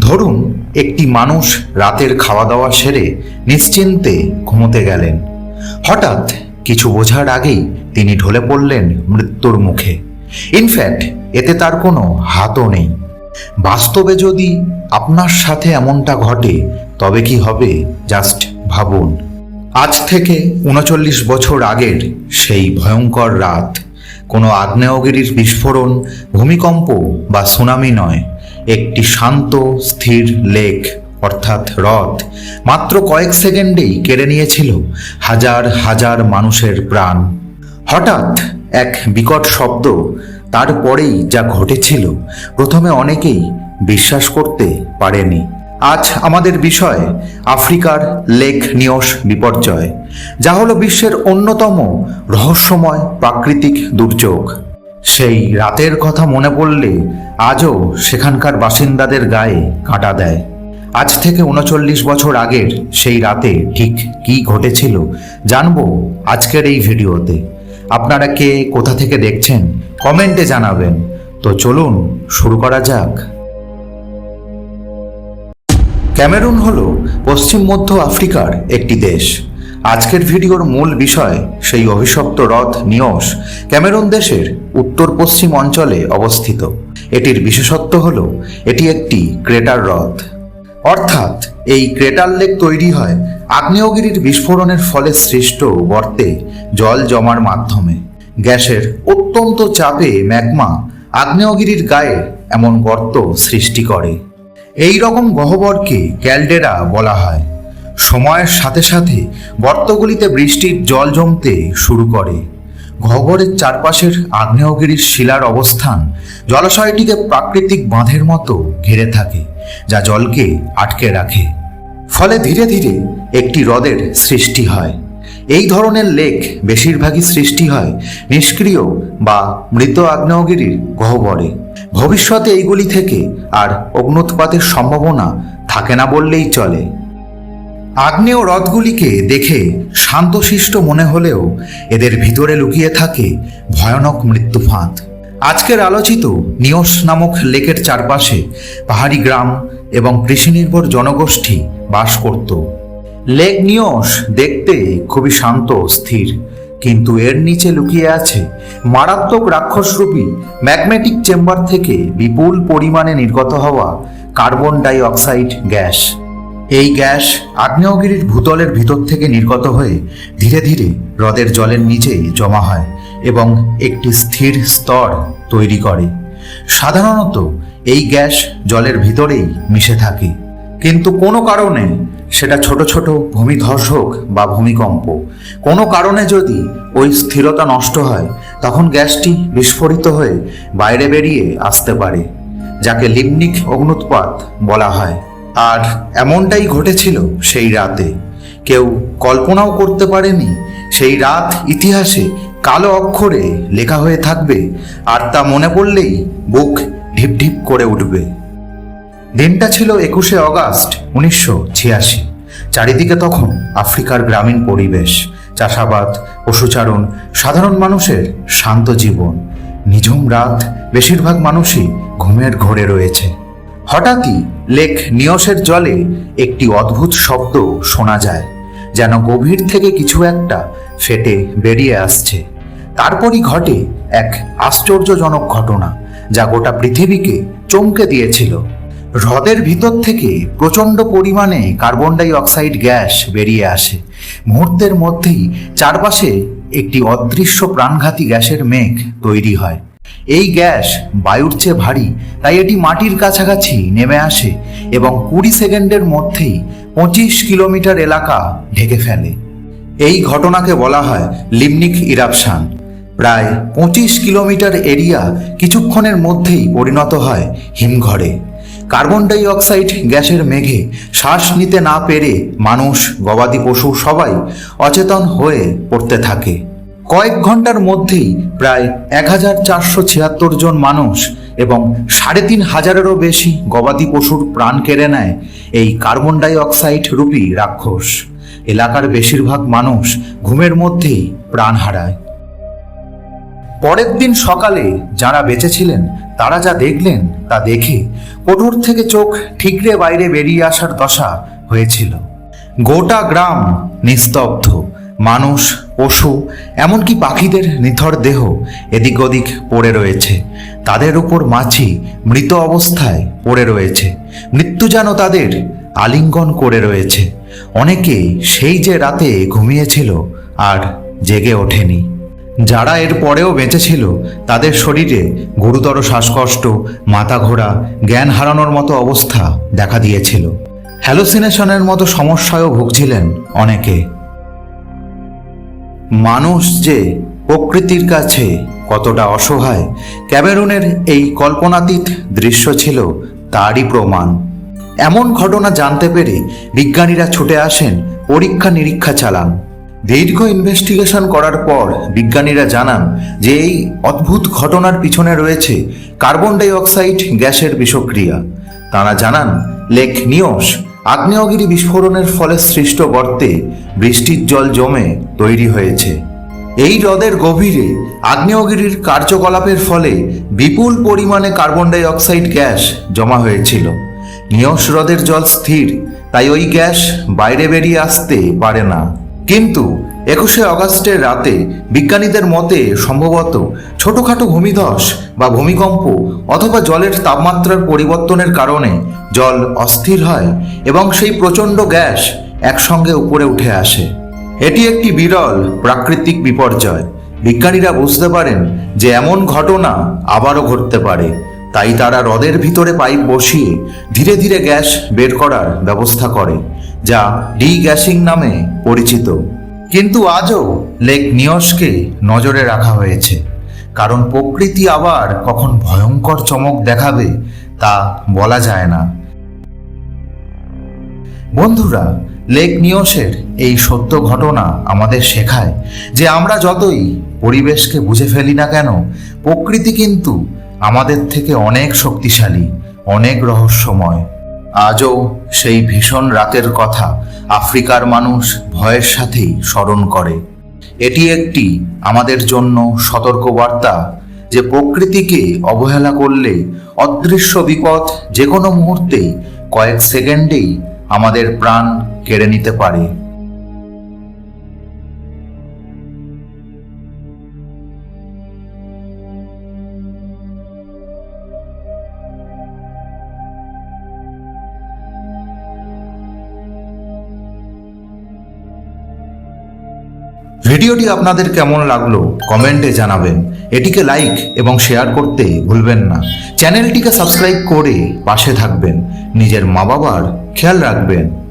ধরুন একটি মানুষ রাতের খাওয়া দাওয়া সেরে নিশ্চিন্তে ঘুমোতে গেলেন। হঠাৎ কিছু বোঝার আগেই তিনি ঢলে পড়লেন মৃত্যুর মুখে। ইনফ্যাক্ট এতে তার কোনো হাতও নেই। বাস্তবে যদি আপনার সাথে এমনটা ঘটে, তবে কি হবে? জাস্ট ভাবুন। আজ থেকে উনচল্লিশ বছর আগের সেই ভয়ঙ্কর রাত। কোনো আগ্নেয়গিরির বিস্ফোরণ, ভূমিকম্প বা সুনামি নয়। একটি শান্ত, স্থির লেক, অর্থাৎ হ্রদ। মাত্র কয়েক সেকেন্ডেই কেড়ে নিয়েছিল হাজার হাজার মানুষের প্রাণ। হঠাৎ এক বিকট শব্দ তারপরেই যা ঘটেছিল, প্রথমে অনেকেই বিশ্বাস করতে পারেনি। আজ আমাদের বিষয় আফ্রিকার লেক নিয়স বিপর্যয়, যা হলো বিশ্বের অন্যতম রহস্যময় প্রাকৃতিক দুর্যোগ। সেই রাতের কথা মনে পড়লে আজও সেখানকার বাসিন্দাদের গায়ে কাঁটা দেয়। আজ থেকে উনচল্লিশ বছর আগের সেই রাতে ঠিক কি ঘটেছিল জানব আজকের এই ভিডিওতে। আপনারা কে, কোথা থেকে দেখছেন, কমেন্টে জানাবেন। তো চলুন শুরু করা যাক। ক্যামেরুন হল পশ্চিম মধ্য আফ্রিকার একটি দেশ। আজকের ভিডিওর মূল বিষয় সেই অভিশপ্ত হ্রদ নিয়স, ক্যামেরুন দেশের উত্তর পশ্চিম অঞ্চলে অবস্থিত। এটির বিশেষত্ব হল, এটি একটি ক্রেটার হ্রদ। অর্থাৎ, এই ক্রেটার লেক তৈরি হয় আগ্নেয়গিরির বিস্ফোরণের ফলে সৃষ্ট গর্তে জল জমার মাধ্যমে। গ্যাসের অত্যন্ত চাপে ম্যাগমা আগ্নেয়গিরির গায়ে এমন গর্ত সৃষ্টি করে। এই রকম গহ্বরকে ক্যালডেরা বলা হয়। সময়ের সাথে সাথে গর্তগুলিতে বৃষ্টির জল জমতে শুরু করে। গহ্বরের চারপাশের আগ্নেয়গিরির শিলার অবস্থান জলাশয়টিকে প্রাকৃতিক বাঁধের মতো ঘিরে থাকে, যা জলকে আটকে রাখে। ফলে ধীরে ধীরে একটি হ্রদের সৃষ্টি হয়। এই ধরনের লেক বেশিরভাগই সৃষ্টি হয় নিষ্ক্রিয় বা মৃত আগ্নেয়গিরির গহ্বরে। ভবিষ্যতে এইগুলি থেকে আর অগ্নুৎপাতের সম্ভাবনা থাকে না বললেই চলে। আগ্নেয় হ্রদগুলিকে দেখে শান্তশিষ্ট মনে হলেও এদের ভিতরে লুকিয়ে থাকে ভয়ানক মৃত্যু ফাঁদ আজকের আলোচিত নিয়স নামক লেকের চারপাশে পাহাড়ি গ্রাম এবং কৃষিনির্ভর জনগোষ্ঠী বাস করত। লেক নিয়স দেখতে খুবই শান্ত স্থির, কিন্তু এর নিচে লুকিয়ে আছে মারাত্মক রাক্ষসরূপী ম্যাগনেটিক চেম্বার থেকে বিপুল পরিমাণে নির্গত হওয়া কার্বন ডাই অক্সাইড গ্যাস। এই গ্যাস আগ্নেয়গিরির ভূতলের ভিতর থেকে নির্গত হয়ে ধীরে ধীরে হ্রদের জলের নিচেই জমা হয় এবং একটি স্থির স্তর তৈরি করে। সাধারণত এই গ্যাস জলের ভিতরেই মিশে থাকে। কিন্তু কোনো কারণে সেটা ছোট ছোট ভূমিধর্ষক বা ভূমিকম্প। কোনো কারণে যদি ওই স্থিরতা নষ্ট হয়, তখন গ্যাসটি বিস্ফোরিত হয়ে বাইরে বেরিয়ে আসতে পারে, যাকে লিমনিক অগ্নুৎপাত বলা হয়। আর এমনটাই ঘটেছিল সেই রাতে। কেউ কল্পনাও করতে পারেনি সেই রাত ইতিহাসে কালো অক্ষরে লেখা হয়ে থাকবে আর তা মনে পড়লেই বুক ঢিপ ঢিপ করে উঠবে। দিনটা ছিল একুশে অগাস্ট উনিশশো ছিয়াশি। চারিদিকে তখন আফ্রিকার গ্রামীণ পরিবেশ, চাষাবাদ, পশুচারণ, সাধারণ মানুষের শান্ত জীবন। নিঝুম রাত বেশিরভাগ মানুষই ঘুমের ঘোরে রয়েছে। হঠাৎই লেক নিয়সের জলে একটি অদ্ভুত শব্দ শোনা যায়, যেন গভীর থেকে কিছু একটা ফেটে বেরিয়ে আসছে। তারপরই ঘটে এক আশ্চর্যজনক ঘটনা, যা গোটা পৃথিবীকে চমকে দিয়েছিল। হ্রদের ভিতর থেকে প্রচণ্ড পরিমাণে কার্বন ডাই অক্সাইড গ্যাস বেরিয়ে আসে। মুহূর্তের মধ্যেই চারপাশে একটি অদৃশ্য প্রাণঘাতী গ্যাসের মেঘ তৈরি হয়। এই গ্যাস বায়ুর চেয়ে ভারী, তাই এটি মাটির কাছাকাছি নেমে আসে এবং কুড়ি সেকেন্ডের মধ্যেই পঁচিশ কিলোমিটার এলাকা ঢেকে ফেলে। এই ঘটনাকে বলা হয় লিমনিক ইরাপশান। প্রায় পঁচিশ কিলোমিটার এরিয়া কিছুক্ষণের মধ্যেই পরিণত হয় হিমঘরে। কার্বন ডাই অক্সাইড গ্যাসের মেঘে শ্বাস নিতে না পেরে মানুষ, গবাদি পশু সবাই অচেতন হয়ে পড়তে থাকে। কয়েক ঘণ্টার মধ্যেই প্রায় এক হাজার চারশো ছিয়াত্তর জন মানুষ এবং সাড়ে তিন হাজারেরও বেশি গবাদি পশুর প্রাণ কেড়ে নেয় এই কার্বন ডাই অক্সাইড রূপী রাক্ষস। এলাকার বেশিরভাগ মানুষ ঘুমের মধ্যেই প্রাণ হারায়। পরের দিন সকালে যারা বেঁচে ছিলেন তারা যা দেখলেন তা দেখে কোঠর থেকে চোখ ঠিকরে বাইরে বেরিয়ে আসার দশা হয়েছিল। গোটা গ্রাম নিস্তব্ধ। মানুষ, পশু, এমনকি পাখিদের নিথর দেহ এদিক ওদিক পড়ে রয়েছে। তাদের উপর মাছি মৃত অবস্থায় পড়ে রয়েছে। মৃত্যু যেন তাদের আলিঙ্গন করে রয়েছে। অনেকে সেই যে রাতে ঘুমিয়েছিল আর জেগে ওঠেনি। যারা এর পরেও বেঁচেছিল, তাদের শরীরে গুরুতর শ্বাসকষ্ট মাথা ঘোরা জ্ঞান হারানোর মতো অবস্থা দেখা দিয়েছিল। হ্যালোসিনেশনের মতো সমস্যায়ও ভুগছিলেন অনেকে। মানুষ যে প্রকৃতির কাছে কতটা অসহায়, ক্যামেরুনের এই কল্পনাতীত দৃশ্য ছিল তারই প্রমাণ। এমন ঘটনা জানতে পেরে বিজ্ঞানীরা ছুটে আসেন পরীক্ষা নিরীক্ষা চালান। দীর্ঘ ইনভেস্টিগেশন করার পর বিজ্ঞানীরা জানান যে এই অদ্ভুত ঘটনার পিছনে রয়েছে কার্বন ডাই অক্সাইড গ্যাসের বিষক্রিয়া। তারা জানান লেক নিয়স আগ্নেয়গিরি বিস্ফোরণের ফলে সৃষ্ট গর্তে বৃষ্টির জল জমে তৈরি হয়েছে। এই হ্রদের গভীরে আগ্নেয়গিরির কার্যকলাপের ফলে বিপুল পরিমাণে কার্বন ডাই অক্সাইড গ্যাস জমা হয়েছিল। নিয়স হ্রদের জল স্থির, তাই ওই গ্যাস বাইরে বেরিয়ে আসতে পারে না। কিন্তু একুশে অগাস্টের রাতে বিজ্ঞানীদের মতে সম্ভবত ছোটখাটো ভূমিধস বা ভূমিকম্প অথবা জলের তাপমাত্রার পরিবর্তনের কারণে জল অস্থির হয় এবং সেই প্রচণ্ড গ্যাস একসঙ্গে উপরে উঠে আসে। এটি একটি বিরল প্রাকৃতিক বিপর্যয়। বিজ্ঞানীরা বুঝতে পারেন যে এমন ঘটনা আবারও ঘটতে পারে। তাই তারা হ্রদের ভিতরে পাইপ বসিয়ে ধীরে ধীরে গ্যাস বের করার ব্যবস্থা করে, যা ডি গ্যাসিং নামে পরিচিত। কিন্তু আজও লেক নিয়সকে নজরে রাখা হয়েছে। কারণ প্রকৃতি আবার কখন ভয়ঙ্কর চমক দেখাবে তা বলা যায় না। বন্ধুরা, লেক নিয়সের এই সত্য ঘটনা আমাদের শেখায় যে আমরা যতই পরিবেশকে বুঝে ফেলি না কেন, প্রকৃতি কিন্তু আমাদের থেকে অনেক শক্তিশালী, অনেক রহস্যময়। আজও সেই ভীষণ রাতের কথা আফ্রিকার মানুষ ভয়ের সাথেই স্মরণ করে। এটি একটি আমাদের জন্য সতর্কবার্তা যে প্রকৃতিকে অবহেলা করলে অদৃশ্য বিপদ যে কোনো মুহূর্তেই কয়েক সেকেন্ডেই আমাদের প্রাণ কেড়ে নিতে পারে। ভিডিওটি আপনাদের কেমন লাগল কমেন্টে জানাবেন। এটিকে লাইক এবং শেয়ার করতে ভুলবেন না। চ্যানেলটিকে সাবস্ক্রাইব করে পাশে থাকবেন। নিজের মা বাবার খেয়াল রাখবেন।